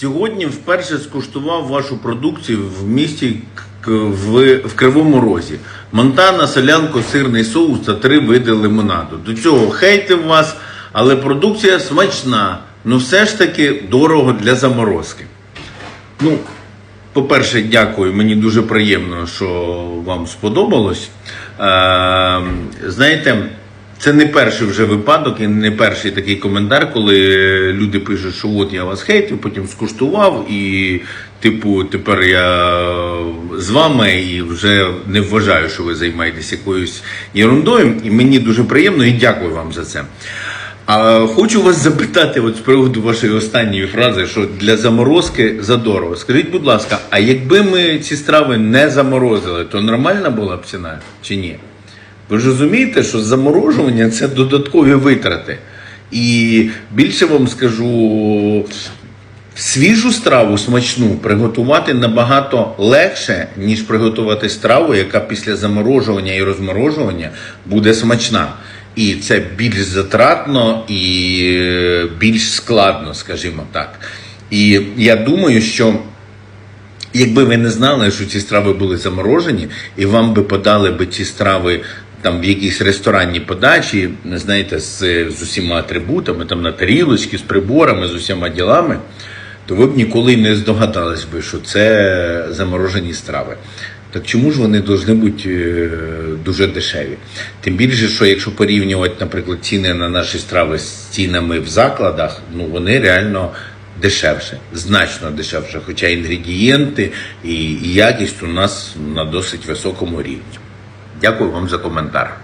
Сьогодні вперше скуштував вашу продукцію в місті в, Кривому Розі. Монтана, солянко, сирний соус та три види лимонаду. До цього хейтив вас, але продукція смачна. Ну все ж таки дорого для заморозки. Ну, по-перше, дякую. Мені дуже приємно, що вам сподобалось. Е, знаєте, це не перший вже випадок і не перший такий коментар, коли люди пишуть, що от я вас хейтив, потім скуштував, і, типу, тепер я з вами і вже не вважаю, що ви займаєтесь якоюсь ерундою. І мені дуже приємно і дякую вам за це. А хочу вас запитати, от з приводу вашої останньої фрази, що для заморозки задорого. Скажіть, будь ласка, а якби ми ці страви не заморозили, то нормальна була б ціна чи ні? Ви ж розумієте, що заморожування це додаткові витрати. І більше вам скажу, свіжу страву смачну приготувати набагато легше, ніж приготувати страву, яка після заморожування і розморожування буде смачна. І це більш затратно і е, більш складно, скажімо так. І я думаю, що Якби ви не знали, що ці страви були заморожені, і вам би подали би ці страви там в якійсь ресторанній подачі, знаєте, з, з усіма атрибутами, там на тарілочки, з приборами, з усіма ділами, то ви б ніколи не здогадались би, що це заморожені страви. Так чому ж вони повинні бути е, дуже дешеві? Тим більше, що якщо порівнювати, наприклад, ціни на наші страви з цінами в закладах, ну вони реально дешевше, значно дешевше, хоча інгредієнти і якість у нас на досить високому рівні. Дякую вам за коментар.